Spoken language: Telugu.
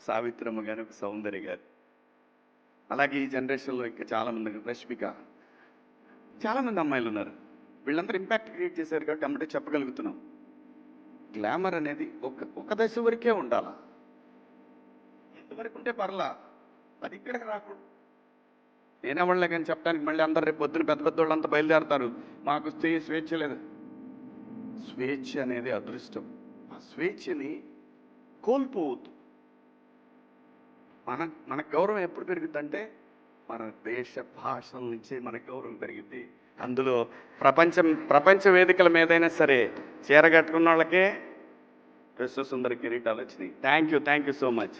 సావిత్రమ్మ గారు ఒక సౌందర్య గారు. అలాగే ఈ జనరేషన్లో ఇంకా చాలామంది రష్మిక. చాలామంది అమ్మాయిలు ఉన్నారు. వీళ్ళందరూ ఇంపాక్ట్ క్రియేట్ చేశారు కాబట్టి అమ్మటే చెప్పగలుగుతున్నాం. గ్లామర్ అనేది ఒక ఒక దశ వరకే ఉండాల? ఎంతవరకు ఉంటే పర్లా? అది ఇక్కడికి రాకూడదు. నేనెవడలే కానీ చెప్పడానికి మళ్ళీ అందరు రేపు పొద్దున పెద్ద పెద్ద వాళ్ళంతా బయలుదేరతారు. మాకు స్త్రీ స్వేచ్ఛ లేదు. స్వేచ్ఛ అనేది అదృష్టం. ఆ స్వేచ్ఛని కోల్పోవద్దు. మన మన గౌరవం ఎప్పుడు పెరుగుతుందంటే మన దేశ భాషల నుంచే మన గౌరవం పెరిగింది అందులో ప్రపంచం ప్రపంచ వేదికల మీదైనా సరే చీర కట్టుకున్న వాళ్ళకే విశ్వసుందర కిరీటాలు వచ్చినాయి. Thank you thank you so much